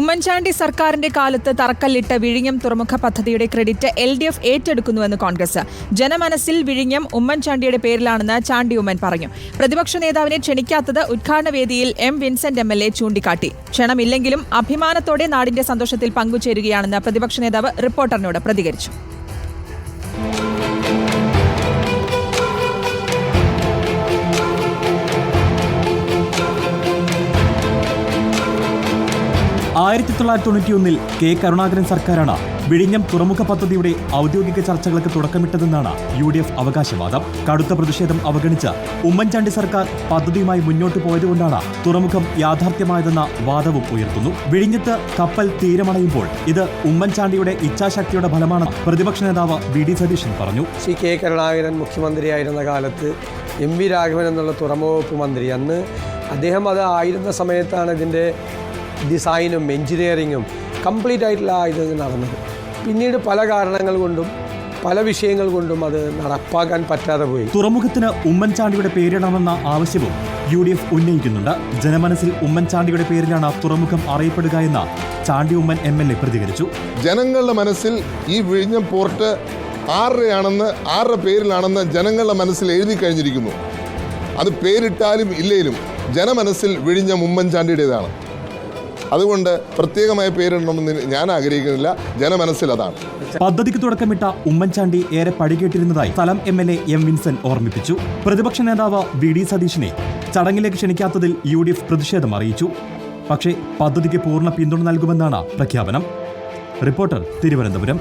ഉമ്മൻചാണ്ടി സർക്കാരിന്റെ കാലത്ത് തറക്കല്ലിട്ട വിഴിഞ്ഞം തുറമുഖ പദ്ധതിയുടെ credit L D F ഏറ്റെടുക്കുന്നുവെന്ന് Congress. ജനമനസ്സിൽ വിഴിഞ്ഞം ഉമ്മൻചാണ്ടിയുടെ പേരിലാണെന്ന് ചാണ്ടി ഉമ്മൻ പറഞ്ഞു. പ്രതിപക്ഷ നേതാവിനെ ക്ഷണിക്കാത്തത് ഉദ്ഘാടന വേദിയിൽ M Vincent M L A ചൂണ്ടിക്കാട്ടി. ക്ഷണമില്ലെങ്കിലും അഭിമാനത്തോടെ നാടിന്റെ സന്തോഷത്തിൽ പങ്കുചേരുകയാണെന്ന് പ്രതിപക്ഷ നേതാവ് റിപ്പോർട്ടറിനോട് പ്രതികരിച്ചു. ആയിരത്തി തൊള്ളായിരത്തി തൊണ്ണൂറ്റിയൊന്നിൽ കെ കരുണാകരൻ സർക്കാരാണ് വിഴിഞ്ഞം തുറമുഖ പദ്ധതിയുടെ ഔദ്യോഗിക ചർച്ചകൾക്ക് തുടക്കമിട്ടതെന്നാണ് യു ഡി എഫ് അവകാശവാദം. കടുത്ത പ്രതിഷേധം അവഗണിച്ച് ഉമ്മൻചാണ്ടി സർക്കാർ പദ്ധതിയുമായി മുന്നോട്ട് പോയതുകൊണ്ടാണ് തുറമുഖം യാഥാർത്ഥ്യമായതെന്ന വാദവും ഉയർത്തുന്നു. വിഴിഞ്ഞത്ത് കപ്പൽ തീരമണയുമ്പോൾ ഇത് ഉമ്മൻചാണ്ടിയുടെ ഇച്ഛാശക്തിയുടെ ഫലമാണ് പ്രതിപക്ഷ നേതാവ് വി ഡി സതീശൻ പറഞ്ഞു. ശ്രീ കെ കരുണാകരൻ മുഖ്യമന്ത്രിയായിരുന്ന കാലത്ത് എം വി രാഘവൻ എന്നുള്ള തുറമുഖ വകുപ്പ് മന്ത്രി. അന്ന് അദ്ദേഹം അത് ആയിരുന്ന സമയത്താണ് ഇതിന്റെ ഡിസൈനും എൻജിനീയറിങ്ങും കംപ്ലീറ്റ് ആയിട്ടുള്ള ഇത് നടന്നത്. പിന്നീട് പല കാരണങ്ങൾ കൊണ്ടും പല വിഷയങ്ങൾ കൊണ്ടും അത് നടപ്പാക്കാൻ പറ്റാതെ പോയി. തുറമുഖത്തിന് ഉമ്മൻചാണ്ടിയുടെ പേരിടണമെന്ന ആവശ്യവും യു ഡി എഫ് ഉന്നയിക്കുന്നുണ്ട്. ജനമനസ്സിൽ ഉമ്മൻചാണ്ടിയുടെ പേരിലാണ് തുറമുഖം അറിയപ്പെടുക എന്ന Chandy Oommen M L A പ്രതികരിച്ചു. ജനങ്ങളുടെ മനസ്സിൽ ഈ വിഴിഞ്ഞം പോർട്ട് ആരുടെയാണെന്ന് ആരുടെ പേരിലാണെന്ന് ജനങ്ങളുടെ മനസ്സിൽ എഴുതി കഴിഞ്ഞിരിക്കുന്നു. അത് പേരിട്ടാലും ഇല്ലേലും ജനമനസ്സിൽ വിഴിഞ്ഞം ഉമ്മൻചാണ്ടിയുടേതാണ്. അതുകൊണ്ട് പ്രത്യേകമായ പേരിടണമെന്ന് ഞാൻ ആഗ്രഹിക്കുന്നില്ല. ജനമനസ്സിൽ അതാണ്. പദ്ധതിക്ക് തുടക്കമിട്ട ഉമ്മൻചാണ്ടി ഏറെ പടികേട്ടിരുന്നതായി സ്ഥലം M L A M Vincent ഓർമ്മിപ്പിച്ചു. പ്രതിപക്ഷ നേതാവ് വി ഡി സതീഷിനെ ചടങ്ങിലേക്ക് ക്ഷണിക്കാത്തതിൽ യു ഡി എഫ് പ്രതിഷേധം അറിയിച്ചു. പക്ഷേ പദ്ധതിക്ക് പൂർണ പിന്തുണ നൽകുമെന്നാണ് പ്രഖ്യാപനം. റിപ്പോർട്ടർ തിരുവനന്തപുരം.